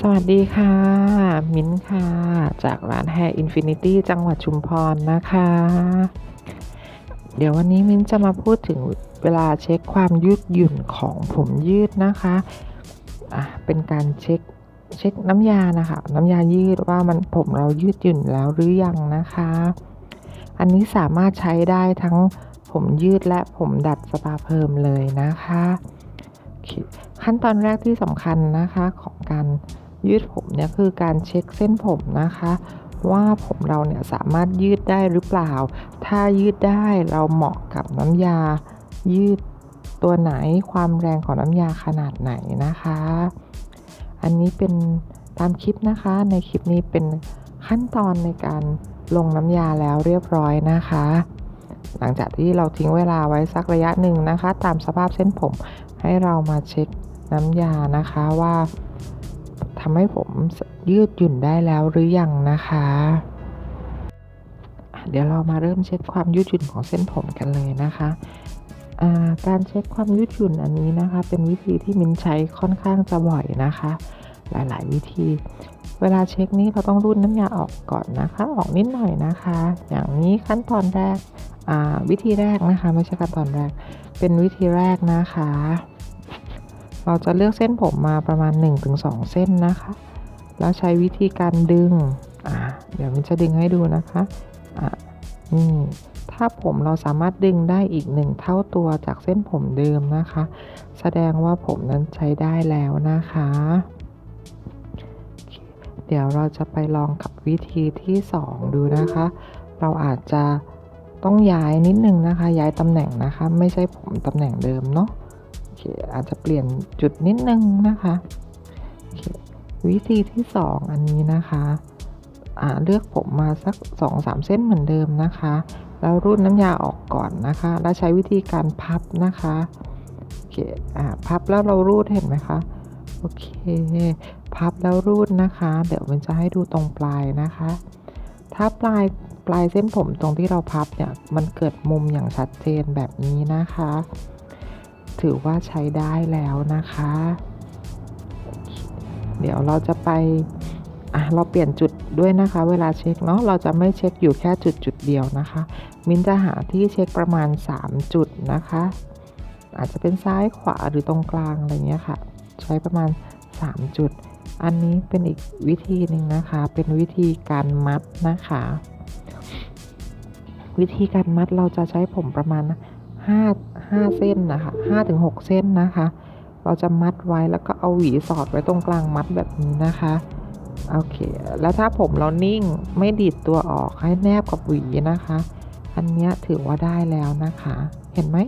สวัสดีค่ะ มิ้นค่ะ จากร้าน Hair Infinity จังหวัดชุมพรนะคะ เดี๋ยววันนี้มิ้นจะมาพูดถึงเวลาเช็คความยืดหยุ่นของผมยืดนะคะอะเป็นการเช็คเช็คน้ำยานะคะ น้ำยายืดว่ามันผมเรายืดหยุ่นแล้วหรือยังนะคะ อันนี้สามารถใช้ได้ทั้งผมยืดและผมดัดสปาเพิ่มเลยนะคะ ขั้นตอนแรกที่สำคัญนะคะของการ ยืดผมเนี่ยคือการเช็คเส้นผมนะคะ ว่าผมเราเนี่ยสามารถยืดได้หรือเปล่า ถ้ายืดได้เราเหมาะกับน้ำยา ยืดตัวไหนความแรงของน้ำยาขนาดไหนนะคะ อันนี้เป็นตามคลิปนะคะ ในคลิปนี้เป็นขั้นตอนในการลงน้ำยาแล้วเรียบร้อยนะคะ หลังจากที่เราทิ้งเวลาไว้สักระยะหนึ่งนะคะ ตามสภาพเส้นผมให้เรามาเช็คน้ำยานะคะว่า ทำให้ผมยืดหยุ่นได้แล้วหรือยังนะคะ เดี๋ยวเรามาเริ่มเช็คความยืดหยุ่นของเส้นผมกันเลยนะคะาการเช็คความยืดหยุ่นอันนี้นะคะ เป็นวิธีที่มินใช้ค่อนข้างจะบ่อยนะคะ หลายๆ วิธี เวลาเช็คนี้เราต้องรูดน้ำยาออกก่อนนะคะ ออกนิดหน่อยนะคะ อย่างนี้ขั้นตอนแรกวิธีแรกนะคะ ไม่ใช่ขั้นตอนแรก เป็นวิธีแรกนะคะ เราจะเลือกเส้นผมมาประมาณ 1-2 เส้นนะคะ แล้วใช้วิธีการดึงอ่าเดี๋ยวมันจะดึงให้ดูนะคะอ่านี่ถ้าผมเราสามารถดึงได้อีกหนึ่งเท่าตัวจากเส้นผมเดิมนะคะ แสดงว่าผมนั้นใช้ได้แล้วนะคะ เดี๋ยวเราจะไปลองกับวิธีที่ 2 ดูนะคะ เราอาจจะต้องย้ายนิดนึงนะคะ ย้ายตำแหน่งนะคะ ไม่ใช่ผมตำแหน่งเดิมเนาะ อเคอาจจะเปลี่ยนจุดนิดนึงนะคะควิธีที่ 2 อันนี้นะคะเลือกผมมาสัก 2-3 เส้นเหมือนเดิมนะคะ แล้วรูดน้ำยาออกก่อนนะคะ แล้วใช้วิธีการพับนะคะโอเคพับแล้วเรารูดเห็นไหมคะโอเค พับแล้วรูดนะคะ เดี๋ยวมันจะให้ดูตรงปลายนะคะ ถ้าปลายปลายเส้นผมตรงที่เราพับเนี่ยมันเกิดมุมอย่างชัดเจนแบบนี้นะคะ ถือว่าใช้ได้แล้วนะคะ เดี๋ยวเราจะไปอะเราเปลี่ยนจุดด้วยนะคะ เวลาเช็คเนาะเราจะไม่เช็คอยู่แค่จุดจุดเดียวนะคะ มินจะหาที่เช็คประมาณ 3 จุดนะคะ อาจจะเป็นซ้ายขวาหรือตรงกลางอะไรเงี้ยค่ะ ใช้ประมาณ 3 จุด อันนี้เป็นอีกวิธีหนึ่งนะคะ เป็นวิธีการมัดนะคะ วิธีการมัดเราจะใช้ผมประมาณ5 5 เส้นนะคะ5ถึง6เส้นนะคะ เราจะมัดไว้แล้วก็เอาหวีสอดไว้ตรงกลางมัดแบบนี้นะคะโอเค แล้วถ้าผมเรานิ่งไม่ดีดตัวออกให้แนบกับหวีนะคะ อันนี้ถือว่าได้แล้วนะคะ เห็นไหม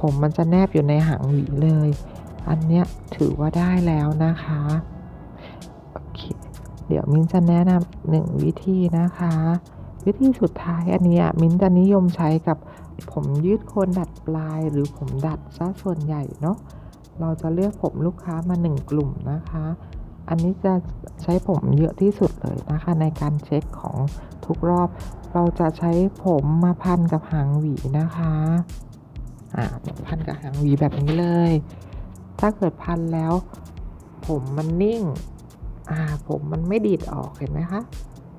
ผมมันจะแนบอยู่ในหางหวีเลย อันนี้ถือว่าได้แล้วนะคะโอเคเดี๋ยวมิ้นจะแนะนำหนึ่งวิธีนะคะ วิธีสุดท้ายอันนี้มิ้นจะนิยมใช้กับผมยืดโคนดัดปลายหรือผมดัดซะส่วนใหญ่เนาะเราจะเลือกผมลูกค้ามาหนึ่งกลุ่มนะคะ อันนี้จะใช้ผมเยอะที่สุดเลยนะคะ ในการเช็คของทุกรอบ เราจะใช้ผมมาพันกับหางหวีนะคะอ่าพันกับหางหวีแบบนี้เลย ถ้าเกิดพันแล้ว ผมมันนิ่งอ่าผมมันไม่ดีดออกเห็นไหมคะ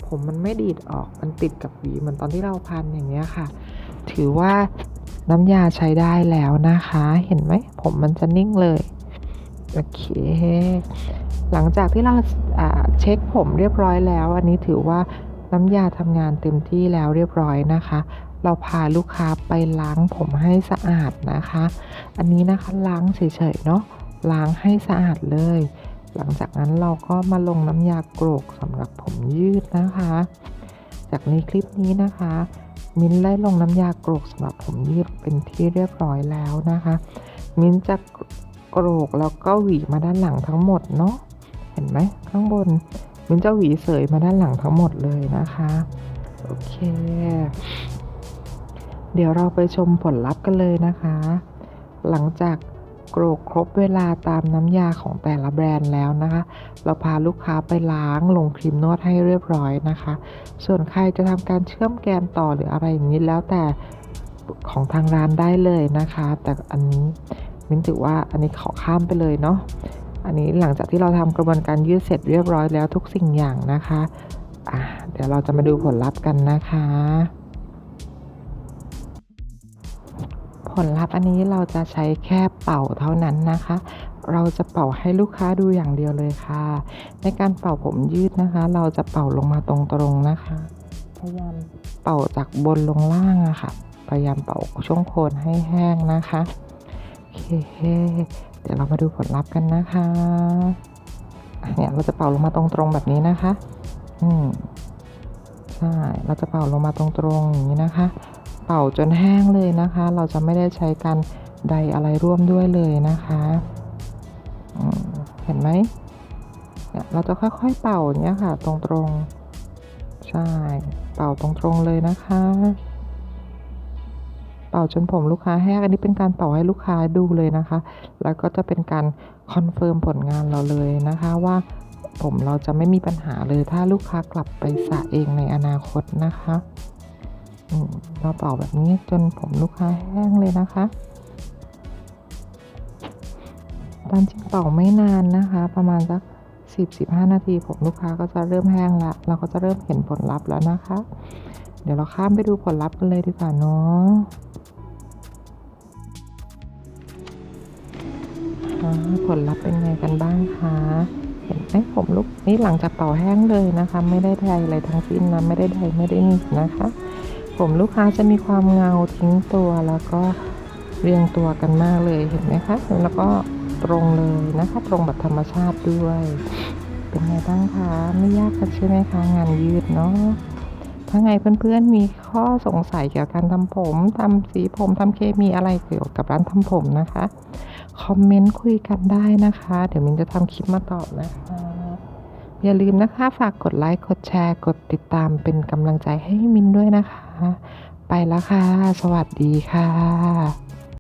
ผมมันไม่ดีดออกมันติดกับหวีเหมือนตอนที่เราพันอย่างเงี้ยค่ะ ถือว่าน้ำยาใช้ได้แล้วนะคะ เห็นไหมผมมันจะนิ่งเลยโอเค หลังจากที่เราอ่าเช็คผมเรียบร้อยแล้ว อันนี้ถือว่าน้ำยาทำงานเต็มที่แล้วเรียบร้อยนะคะ เราพาลูกค้าไปล้างผมให้สะอาดนะคะ อันนี้นะคะล้างเฉยๆเนาะล้างให้สะอาดเลย หลังจากนั้นเราก็มาลงน้ำยาโกรกสำหรับผมยืดนะคะ จากในคลิปนี้นะคะ มิ้นได้ลงน้ำยาโกรกสำหรับผมยืดเป็นที่เรียบร้อยแล้วนะคะ มิ้นจะโกรกแล้วก็หวีมาด้านหลังทั้งหมดเนาะเห็นไหมข้างบน มิ้นจะหวีเสยมาด้านหลังทั้งหมดเลยนะคะโอเค เดี๋ยวเราไปชมผลลัพธ์กันเลยนะคะ หลังจาก กรกครบเวลาตามน้ำยาของแต่ละแบรนด์แล้วนะคะ เราพาลูกค้าไปล้างลงครีมนวดให้เรียบร้อยนะคะ ส่วนใครจะทำการเชื่อมแกนต่อหรืออะไรอย่างนี้แล้วแต่ของทางร้านได้เลยนะคะ แต่อันนี้มิ้นถือว่าอันนี้ขอข้ามไปเลยเนาะอันนี้หลังจากที่เราทำกระบวนการยืดเสร็จเรียบร้อยแล้วทุกสิ่งอย่างนะคะอะเดี๋ยวเราจะมาดูผลลัพธ์กันนะคะ ผลลัพธ์อันนี้เราจะใช้แค่เป่าเท่านั้นนะคะ เราจะเป่าให้ลูกค้าดูอย่างเดียวเลยค่ะ ในการเป่าผมยืดนะคะ เราจะเป่าลงมาตรงๆนะคะ พยายามเป่าจากบนลงล่างอะค่ะ พยายามเป่าช่วงโคนให้แห้งนะคะโอเคเดี๋ยวเรามาดูผลลัพธ์กันนะคะอะเนี่ยเราจะเป่าลงมาตรงๆแบบนี้นะคะ อืมใช่ เราจะเป่าลงมาตรงๆอย่างนี้นะคะ เป่าจนแห้งเลยนะคะ เราจะไม่ได้ใช้การใดอะไรร่วมด้วยเลยนะคะเห็นไหมเนี่ยเราจะค่อยๆเป่าเนี้ยค่ะ ตรงๆ ใช่ เป่าตรงๆเลยนะคะ เป่าจนผมลูกค้าแห้งอันนี้เป็นการเป่าให้ลูกค้าดูเลยนะคะ แล้วก็จะเป็นการคอนเฟิร์มผลงานเราเลยนะคะว่าผมเราจะไม่มีปัญหาเลยถ้าลูกค้ากลับไปสระเองในอนาคตนะคะ เราเป่าแบบนี้จนผมลูกค้าแห้งเลยนะคะตามจริงเป่าไม่นานนะคะ ประมาณสักสิบสิบห้านาที ผมลูกค้าก็จะเริ่มแห้งละเราก็จะเริ่มเห็นผลลัพธ์แล้วนะคะ เดี๋ยวเราข้ามไปดูผลลัพธ์กันเลยดีกว่าเนาะอ่าผลลัพธ์เป็นไงกันบ้างคะเห็นไหมผมลุกนี่หลังจากเป่าแห้งเลยนะคะ ไม่ได้ใดอะไรทั้งสิ้นนะไม่ได้ใดไม่ได้นี่นะคะ ผมลูกค้าจะมีความเงาทิ้งตัวแล้วก็เรียงตัวกันมากเลยเห็นไหมคะ แล้วก็ตรงเลยนะคะตรงแบบธรรมชาติด้วย เป็นไงบ้างคะไม่ยากกันใช่ไหมคะงานยืดเนาะถ้าไงเพื่อนๆมีข้อสงสัยเกี่ยวกับการทำผมทำสีผมทำเคมีอะไรเกี่ยวกับร้านทำผมนะคะ คอมเมนต์คุยกันได้นะคะ เดี๋ยวมินจะทำคลิปมาตอบนะคะ อย่าลืมนะคะ ฝากกดไลค์ กดแชร์ กดติดตามเป็นกำลังใจให้มินด้วยนะคะ ไปแล้วค่ะ สวัสดีค่ะ